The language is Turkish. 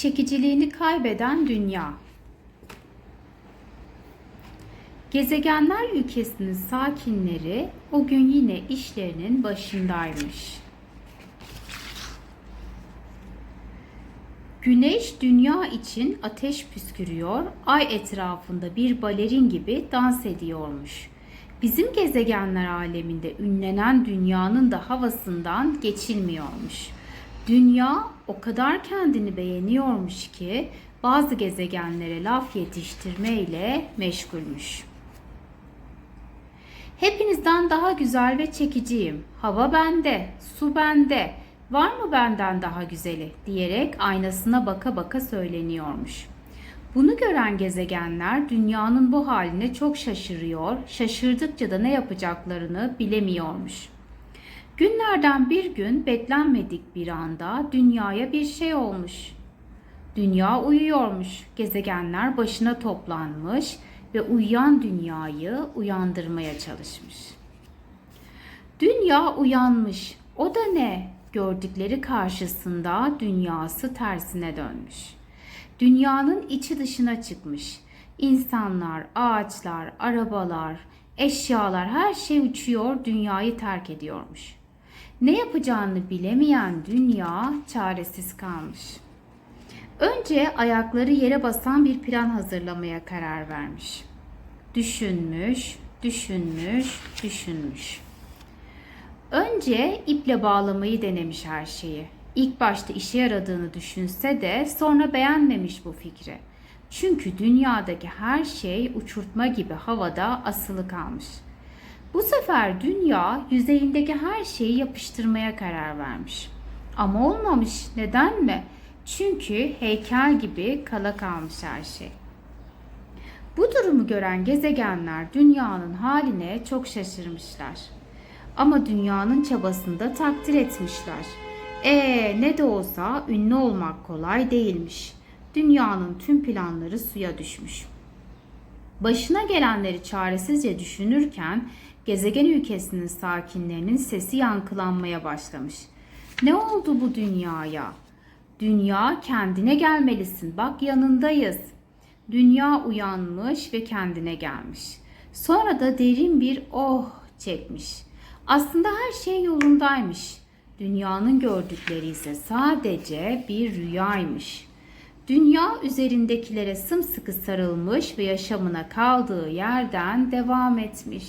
Çekiciliğini kaybeden dünya. Gezegenler ülkesinin sakinleri o gün yine işlerinin başındaymış. Güneş dünya için ateş püskürüyor, ay etrafında bir balerin gibi dans ediyormuş. Bizim gezegenler aleminde ünlenen dünyanın da havasından geçilmiyormuş. Dünya o kadar kendini beğeniyormuş ki bazı gezegenlere laf yetiştirmeyle meşgulmüş. Hepinizden daha güzel ve çekiciyim. Hava bende, su bende. Var mı benden daha güzeli diyerek aynasına baka baka söyleniyormuş. Bunu gören gezegenler dünyanın bu haline çok şaşırıyor, şaşırdıkça da ne yapacaklarını bilemiyormuş. Günlerden bir gün beklenmedik bir anda dünyaya bir şey olmuş. Dünya uyuyormuş, gezegenler başına toplanmış ve uyuyan dünyayı uyandırmaya çalışmış. Dünya uyanmış. O da ne? Gördükleri karşısında dünyası tersine dönmüş. Dünyanın içi dışına çıkmış. İnsanlar, ağaçlar, arabalar, eşyalar her şey uçuyor, dünyayı terk ediyormuş. Ne yapacağını bilemeyen dünya çaresiz kalmış. Önce ayakları yere basan bir plan hazırlamaya karar vermiş. Düşünmüş, düşünmüş, düşünmüş. Önce iple bağlamayı denemiş her şeyi. İlk başta işe yaradığını düşünse de sonra beğenmemiş bu fikri. Çünkü dünyadaki her şey uçurtma gibi havada asılı kalmış. Bu sefer dünya yüzeyindeki her şeyi yapıştırmaya karar vermiş. Ama olmamış. Neden mi? Çünkü heykel gibi kala kalmış her şey. Bu durumu gören gezegenler dünyanın haline çok şaşırmışlar. Ama dünyanın çabasını da takdir etmişler. Ee ne de olsa ünlü olmak kolay değilmiş. Dünyanın tüm planları suya düşmüş. Başına gelenleri çaresizce düşünürken gezegen ülkesinin sakinlerinin sesi yankılanmaya başlamış. Ne oldu bu dünyaya? Dünya kendine gelmelisin. Bak yanındayız. Dünya uyanmış ve kendine gelmiş. Sonra da derin bir oh çekmiş. Aslında her şey yolundaymış. Dünyanın gördükleri ise sadece bir rüyaymış. Dünya üzerindekilere sımsıkı sarılmış ve yaşamına kaldığı yerden devam etmiş.